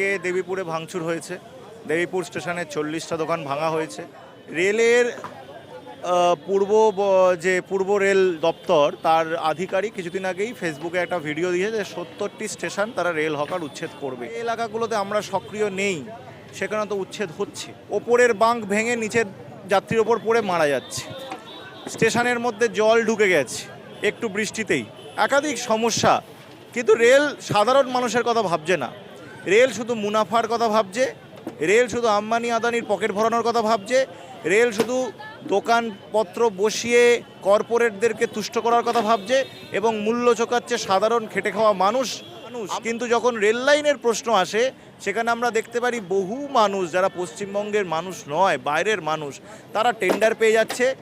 আজকে দেবীপুরে ভাঙচুর হয়েছে। দেবীপুর স্টেশনে চল্লিশটা দোকান ভাঙা হয়েছে। রেলের পূর্ব যে পূর্ব রেল দপ্তর, তার আধিকারিক কিছুদিন আগেই ফেসবুকে একটা ভিডিও দিয়েছে যে সত্তরটি স্টেশন তারা রেল হকার উচ্ছেদ করবে। এই এলাকাগুলোতে আমরা সক্রিয় নেই, সেখানে তো উচ্ছেদ হচ্ছে। ওপরের বাঁক ভেঙে নিচের যাত্রীর ওপর পড়ে মারা যাচ্ছে। স্টেশনের মধ্যে জল ঢুকে গেছে, একটু বৃষ্টিতেই। একাধিক সমস্যা, কিন্তু রেল সাধারণ মানুষের কথা ভাবছে না। রেল শুধু মুনাফার কথা ভাবছে রেল শুধু আম্বানি আদানির পকেট ভরানোর কথা ভাবছে রেল শুধু দোকানপত্র বসিয়ে কর্পোরেটদেরকে তুষ্ট করার কথা ভাবছে এবং মূল্য চোকাচ্ছে সাধারণ খেটে খাওয়া মানুষ। মানুষ। কিন্তু যখন রেল লাইনের প্রশ্ন আসে সেখানে আমরা দেখতে পারি বহু মানুষ যারা পশ্চিমবঙ্গের মানুষ নয় বাইরের মানুষ তারা টেন্ডার পেয়ে যাচ্ছে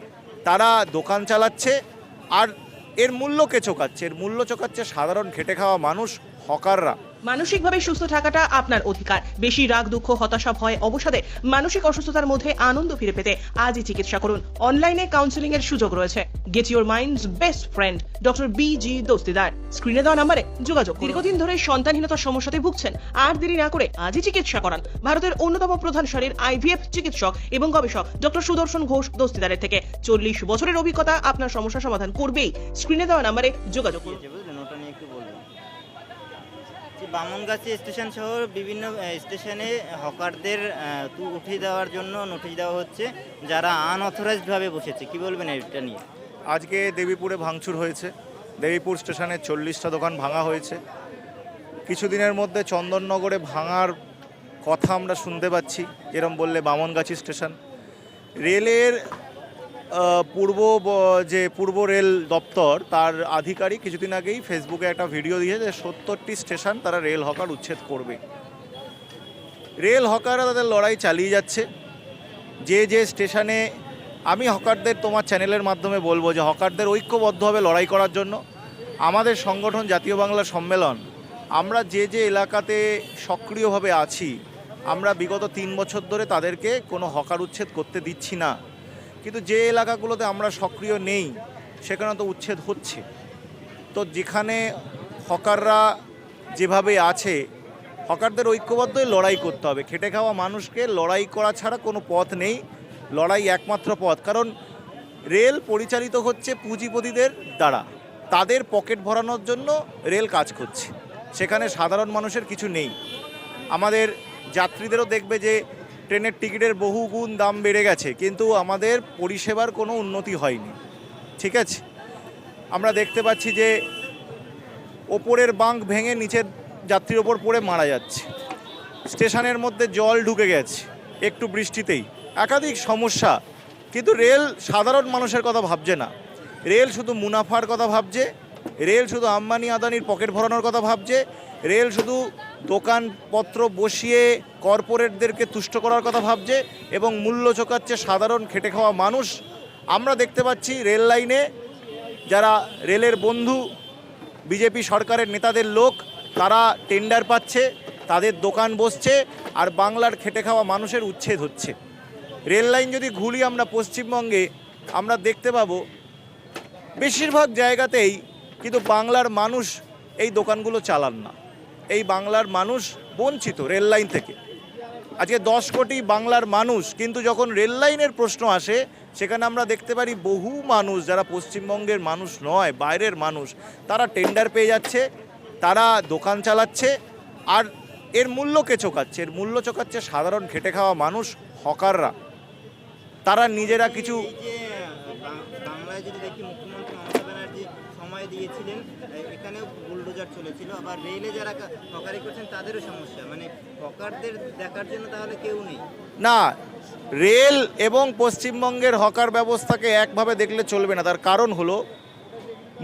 তারা দোকান চালাচ্ছে আর এর মূল্য কে চোকাচ্ছে? এর মূল্য চোকাচ্ছে সাধারণ খেটে খাওয়া মানুষ হকাররা। মানসিকভাবে সুস্থ থাকাটা আপনার অধিকার। বেশি রাগ, দুঃখ, হতাশা, ভয়, অবসাদে মানসিক অসুস্থতার মধ্যে আনন্দ ফিরে পেতে আজই চিকিৎসা করুন। অনলাইনে কাউন্সিলিং এর সুযোগ রয়েছে। Get your mind's best friend doctor B G Dastidar স্ক্রিনে দেওয়া নাম্বারে যোগাযোগ দীর্ঘদিন ধরে সন্তানহীনতার সমস্যাতে ভুগছেন। আর দেরি না করে আজই চিকিৎসা করান। ভারতের অন্যতম প্রধান সারির আইভিএফ চিকিৎসক এবং গবেষক ডক্টর সুদর্শন ঘোষ দোস্তিদারের থেকে। চল্লিশ বছরের অভিজ্ঞতা আপনার সমস্যা সমাধান করবেই। স্ক্রিনে দেওয়া নাম্বারে যোগাযোগ করুন দিয়েছে বুঝলেন ওটা নিয়ে একটু বলবেন যে বামনগাছি স্টেশন সহ বিভিন্ন স্টেশনে হকারদের উঠিয়ে দেওয়ার জন্য নোটিশ দেওয়া হচ্ছে, যারা আনঅথরাইজডভাবে বসেছে। কি বলবেন এটা নিয়ে? আজকে দেবীপুরে ভাঙচুর হয়েছে। দেবীপুর স্টেশনে চল্লিশটা দোকান ভাঙা হয়েছে। কিছুদিনের মধ্যে চন্দননগরে ভাঙার কথা আমরা শুনতে পাচ্ছি, যেরম বললে বামনগাছি স্টেশন। রেলের পূর্ব যে পূর্ব রেল দপ্তর, তার আধিকারিক কিছুদিন আগেই ফেসবুকে একটা ভিডিও দিয়েছে যে সত্তরটি স্টেশন তারা রেল হকার উচ্ছেদ করবে। রেল হকাররা তাদের লড়াই চালিয়ে যাচ্ছে। যে যে স্টেশনে আমি হকারদের তোমার চ্যানেলের মাধ্যমে বলব যে হকারদের ঐক্যবদ্ধভাবে লড়াই করার জন্য আমাদের সংগঠন জাতীয় বাংলা সম্মেলন, আমরা যে যে এলাকাতে সক্রিয়ভাবে আছি, আমরা বিগত তিন বছর ধরে তাদেরকে কোনো হকার উচ্ছেদ করতে দিচ্ছি না। কিন্তু যে এলাকাগুলোতে আমরা সক্রিয় নেই, সেখানে তো উচ্ছেদ হচ্ছে। তো যেখানে হকাররা যেভাবে আছে, হকারদের ঐক্যবদ্ধই লড়াই করতে হবে। খেটে খাওয়া মানুষকে লড়াই করা ছাড়া কোনো পথ নেই। লড়াই একমাত্র পথ, কারণ রেল পরিচালিত হচ্ছে পুঁজিপতিদের দ্বারা। তাদের পকেট ভরানোর জন্য রেল কাজ করছে। সেখানে সাধারণ মানুষের কিছু নেই। আমাদের যাত্রীদেরও দেখবে যে ট্রেনের টিকিটের বহু গুণ দাম বেড়ে গেছে, কিন্তু আমাদের পরিষেবার কোনো উন্নতি হয়নি। ঠিক আছে? আমরা দেখতে পাচ্ছি যে ওপরের বাঁক ভেঙে নিচের যাত্রীর ওপর পড়ে মারা যাচ্ছে। স্টেশনের মধ্যে জল ঢুকে গেছে, একটু বৃষ্টিতেই। একাধিক সমস্যা, কিন্তু রেল সাধারণ মানুষের কথা ভাবছে না। রেল শুধু মুনাফার কথা ভাবছে, রেল শুধু আম্বানি আদানির পকেট ভরানোর কথা ভাবছে রেল শুধু দোকানপত্র বসিয়ে কর্পোরেটদেরকে তুষ্ট করার কথা ভাবছে এবং মূল্য চোকাচ্ছে সাধারণ খেটে খাওয়া মানুষ। আমরা দেখতে পাচ্ছি রেল লাইনে যারা রেলের বন্ধু, বিজেপি সরকারের নেতাদের লোক, তারা টেন্ডার পাচ্ছে, তাদের দোকান বসছে আর বাংলার খেটে খাওয়া মানুষের উচ্ছেদ হচ্ছে। রেল লাইন যদি ঘুরি আমরা পশ্চিমবঙ্গে, আমরা দেখতে পাবো বেশিরভাগ জায়গাতেই কিন্তু বাংলার মানুষ এই দোকানগুলো চালান না। এই বাংলার মানুষ বঞ্চিত রেল লাইন থেকে। আজকে দশ কোটি বাংলার মানুষ কিন্তু যখন রেল লাইনের প্রশ্ন আসে, সেখানে আমরা দেখতে পারি বহু মানুষ যারা পশ্চিমবঙ্গের মানুষ নয়, বাইরের মানুষ, তারা টেন্ডার পেয়ে যাচ্ছে, তারা দোকান চালাচ্ছে, আর এর মূল্য কে চোকাচ্ছে? এর মূল্য চোকাচ্ছে সাধারণ খেটে খাওয়া মানুষ, হকাররা। তারা নিজেরা কিছু বাংলায় যদি দেখি মুখ্যমন্ত্রী মমতা ব্যানার্জি সময় দিয়েছিলেন এখানেও বুলডোজার চলেছিল, আবার রেলে যারা হকারি করছেন তাদেরও সমস্যা। মানে হকারদের দেখার জন্য তাহলে কেউ নেই। না রেল এবং পশ্চিমবঙ্গের হকার ব্যবস্থাকে একভাবে দেখলে চলবে না। তার কারণ হলো,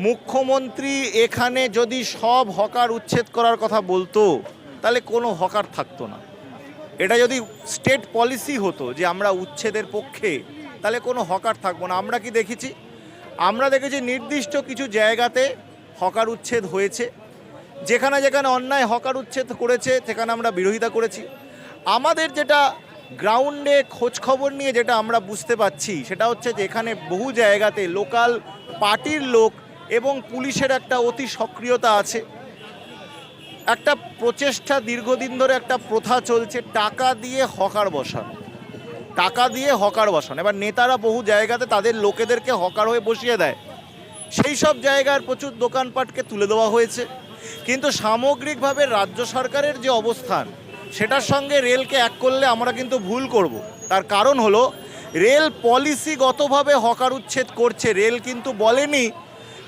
মুখ্যমন্ত্রী এখানে যদি সব হকার উচ্ছেদ করার কথা বলতো, তাহলে কোনো হকার থাকতো না। এটা যদি স্টেট পলিসি হতো যে আমরা উচ্ছেদের পক্ষে, তাহলে কোনো হকার থাকব না। আমরা কি দেখেছি? আমরা দেখেছি নির্দিষ্ট কিছু জায়গাতে হকার উচ্ছেদ হয়েছে। যেখানে যেখানে অন্যায়, হকার উচ্ছেদ করেছে, সেখানে আমরা বিরোধিতা করেছি। আমাদের যেটা গ্রাউন্ডে খবর নিয়ে যেটা আমরা বুঝতে পাচ্ছি, সেটা হচ্ছে যে এখানে বহু জায়গাতে লোকাল পার্টির লোক এবং পুলিশের একটা অতি সক্রিয়তা আছে। একটা প্রচেষ্টা দীর্ঘদিন ধরে একটা প্রথা চলছে, টাকা দিয়ে হকার বসানো। টাকা দিয়ে হকার বসানো। এবার নেতারা বহু জায়গাতে তাদের লোকেদেরকে হকার হয়ে বসিয়ে দেয়। সেই সব জায়গার প্রচুর দোকানপাটকে তুলে দেওয়া হয়েছে। কিন্তু সামগ্রিকভাবে রাজ্য সরকারের যে অবস্থান, সেটার সঙ্গে রেলকে এক করলে আমরা কিন্তু ভুল করব। তার কারণ হলো, রেল পলিসিগতভাবে হকার উচ্ছেদ করছে। রেল কিন্তু বলেনি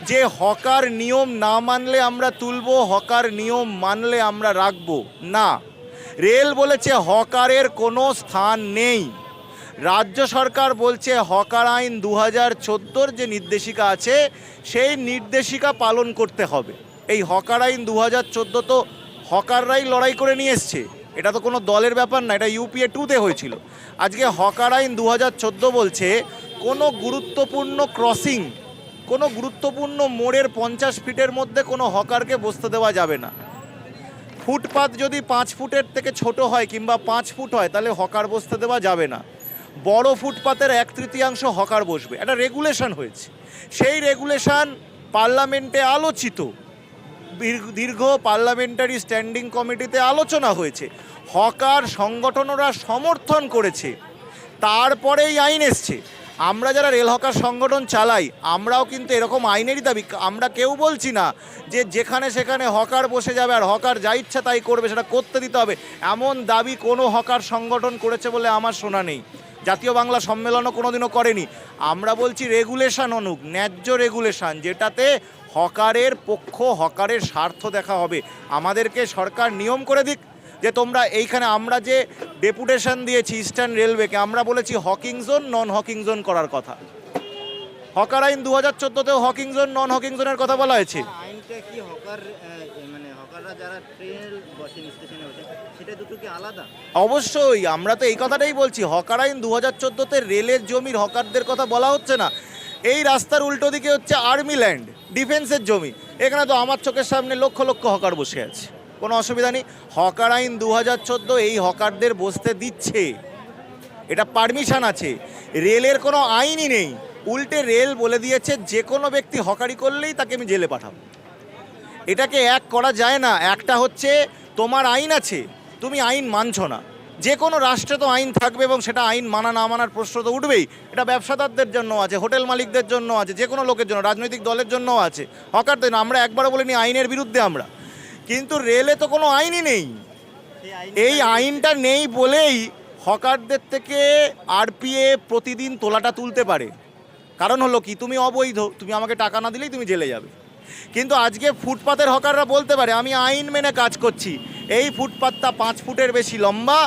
যে হকার নিয়ম না মানলে আমরা তুলব, হকার নিয়ম মানলে আমরা রাখব। না। রেল বলেছে হকারের কোনো স্থান নেই। রাজ্য সরকার বলছে হকার আইন দু হাজার যে নির্দেশিকা আছে, সেই নির্দেশিকা পালন করতে হবে। এই হকার আইন দু হাজার চোদ্দ তো হকাররাই লড়াই করে নিয়ে এসছে। এটা তো কোনো দলের ব্যাপার না, এটা ইউপিএ টুতে হয়েছিল। আজকে হকার আইন দু হাজার চোদ্দ বলছে, কোনো গুরুত্বপূর্ণ ক্রসিং কোনো গুরুত্বপূর্ণ মোড়ের পঞ্চাশ ফিটের মধ্যে কোনো হকারকে বসতে দেওয়া যাবে না। ফুটপাত যদি পাঁচ ফুটের থেকে ছোট হয় কিংবা পাঁচ ফুট হয়, তাহলে হকার বসতে দেওয়া যাবে না। বড় ফুটপাতের এক তৃতীয়াংশ হকার বসবে। একটা রেগুলেশন হয়েছে। সেই রেগুলেশন পার্লামেন্টে আলোচিত। দীর্ঘ- পার্লামেন্টারি স্ট্যান্ডিং কমিটিতে আলোচনা হয়েছে। হকার সংগঠনরা সমর্থন করেছে। তারপরেই আইন এসছে। আমরা যারা রেল হকার সংগঠন চালাই, আমরাও কিন্তু এরকম আইনেরই দাবি। আমরা কেউ বলছি না যে যেখানে সেখানে হকার বসে যাবে আর হকার যা ইচ্ছা তাই করবে, সেটা করতে দিতে হবে। এমন দাবি কোনো হকার সংগঠন করেছে বলে আমার শোনা নেই। জাতীয় বাংলা সম্মেলনও কোনোদিনও করেনি। আমরা বলছি রেগুলেশন অনুক, ন্যায্য রেগুলেশন, যেটাতে হকারের পক্ষ হকারের স্বার্থ দেখা হবে। আমাদেরকে সরকার নিয়ম করে দিক যে তোমরা এইখানে আমরা যে ডেপুটেশন দিয়েছি ইস্টার্ন রেলওয়েকে আমরা বলেছি hawking zone non hawking zone করার কথা। হকার আইন দু হাজার চোদ্দোতেও হকিং জোন নন হকিং জোনের কথা বলা হয়েছে। আহ, মানে অবশ্যই আমরা তো এই কথাটাই বলছি হকার আইন দু হাজার চোদ্দোতে রেলের জমির হকারদের কথা বলা হচ্ছে না। এই রাস্তার উল্টো দিকে হচ্ছে আর্মি ল্যান্ড, ডিফেন্সের জমি। এখানে তো আমার চোখের সামনে লক্ষ লক্ষ হকার বসে আছে। কোনো অসুবিধা নেই। হকার আইন দু হাজার চোদ্দ এই হকারদের বসতে দিচ্ছে। এটা পারমিশন আছে। রেলের কোনো আইনই নেই। উল্টে রেল বলে দিয়েছে, যে কোনো ব্যক্তি হকারি করলেই তাকে আমি জেলে পাঠাবো। এটাকে এক করা যায় না। একটা হচ্ছে, তোমার আইন আছে, তুমি আইন মানছো না। যে কোনো রাষ্ট্রে তো আইন থাকবে এবং সেটা আইন মানা না মানার প্রশ্ন তো উঠবেই। এটা ব্যবসাদারদের জন্য আছে, হোটেল মালিকদের জন্য আছে যে কোনো লোকের জন্য, রাজনৈতিক দলের জন্য আছে। হকারদের আমরা একবারও বলিনি আইনের বিরুদ্ধে আমরা। কিন্তু রেলে তো কোনো আইনই নেই। এই আইনটা নেই বলেই হকারদের থেকে আরপিএ প্রতিদিন তোলাটা তুলতে পারে। কারণ হলো কি, তুমি অবৈধ, তুমি আমাকে টাকা না দিলেই তুমি জেলে যাবে। কিন্তু আজকে ফুটপাতের হকাররা বলতে পারে, আমি আইন মেনে কাজ করছি। এই ফুটপাতটা পাঁচ ফুটের বেশি লম্বা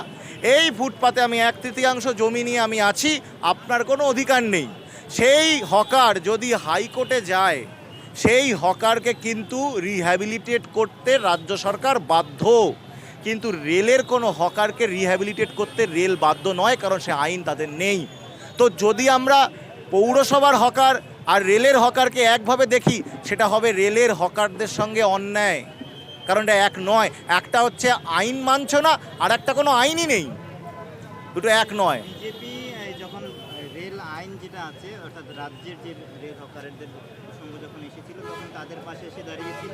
এই ফুটপাতে আমি এক তৃতীয়াংশ জমি নিয়ে আমি আছি, আপনার কোনো অধিকার নেই। সেই হকার যদি হাইকোর্টে যায়, সেই হকারকে কিন্তু রিহ্যাবিলিটেট করতে রাজ্য সরকার বাধ্য। কিন্তু রেলের কোনো হকারকে রিহ্যাবিলিটেট করতে রেল বাধ্য নয়, কারণ সে আইন তাদের নেই। তো যদি আমরা পৌরসভার হকার আর রেলের হকারকে একভাবে দেখি, সেটা হবে রেলের হকারদের সঙ্গে অন্যায়। কারণ এটা এক নয় একটা হচ্ছে আইন মানছ না আর একটা কোনো আইনই নেই। দুটো এক নয়। বিজেপি যখন রেল আইন যেটা আছে অর্থাৎ রাজ্যের যে রেল হকারদের প্রসঙ্গ যখন এসেছিল তখন তাদের পাশে এসে দাঁড়িয়েছিল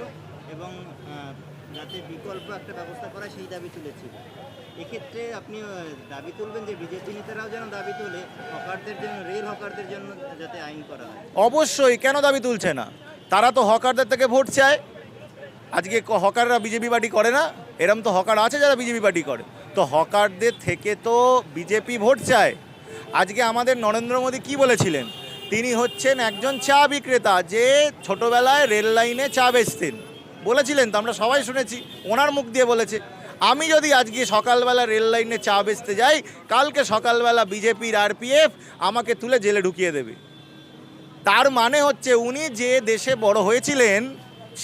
এবং যাতে বিকল্প একটা ব্যবস্থা করা সেই দাবি তুলেছিল। এক্ষেত্রে আপনি দাবি তুলবেন যে বিজেপি নেতারাও যেন দাবি তোলে হকারদের জন্য রেল হকারদের জন্য যাতে আইন করা হয়। অবশ্যই কেন দাবি তুলছে না? তারা তো হকারদের থেকে ভোট চায়। আজকে হকাররা বিজেপি পার্টি করে না? এরম তো হকার আছে যারা বিজেপি পার্টি করে। তো হকারদের থেকে তো বিজেপি ভোট চায়। আজকে আমাদের নরেন্দ্র মোদী কি বলেছিলেন? তিনি হচ্ছেন একজন চা বিক্রেতা যে ছোটবেলায় রেল লাইনে চা বেচতেন। বলেছিলেন তো, আমরা সবাই শুনেছি। ওনার মুখ দিয়ে বলেছে। আমি যদি আজকে সকালবেলা রেল লাইনে চা বেচতে যাই, কালকে সকালবেলা বিজেপির আরপিএফ আমাকে তুলে জেলে ঢুকিয়ে দেবে। তার মানে হচ্ছে উনি যে দেশে বড় হয়েছিলেন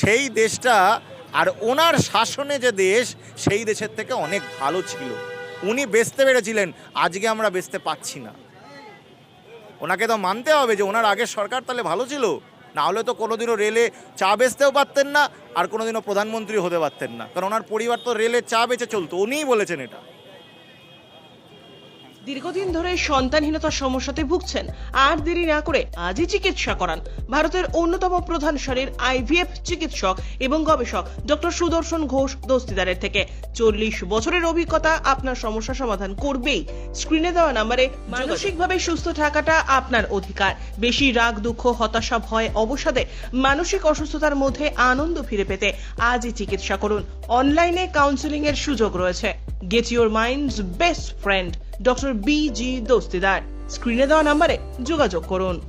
সেই দেশটা আর ওনার শাসনে যে দেশ, সেই দেশের থেকে অনেক ভালো ছিল। উনি বেচতে পেরেছিলেন, আজকে আমরা বেচতে পাচ্ছি না। ওনাকে তো মানতে হবে যে ওনার আগের সরকার তাহলে ভালো ছিল। না হলে তো কোনোদিনও রেলে চা বেচতেও পারতেন না, আর কোনোদিনও প্রধানমন্ত্রী হতে পারতেন না। কারণ ওনার পরিবার তো রেলে চা বেচে চলতো, উনিই বলেছেন এটা। দীর্ঘদিন ধরে সন্তানহীনতার সমস্যাতে ভুগছেন। আর দেরি না করে আজই চিকিৎসা করান। ভারতের অন্যতম প্রধান সারির আইভিএফ চিকিৎসক এবং গবেষক ডক্টর সুদর্শন ঘোষ দস্তিদারের থেকে। চল্লিশ বছরের অভিজ্ঞতা আপনার সমস্যা সমাধান করবেই। স্ক্রিনে দেওয়া নাম্বারে মানসিকভাবে সুস্থ থাকাটা আপনার অধিকার। বেশি রাগ দুঃখ হতাশা ভয় অবসাদে মানসিক অসুস্থতার মধ্যে আনন্দ ফিরে পেতে আজই চিকিৎসা করুন। অনলাইনে কাউন্সিলিং এর সুযোগ রয়েছে। Get your mind's best friend doctor B G Dastidar স্ক্রিনে দেওয়া নাম্বারে যোগাযোগ করুন।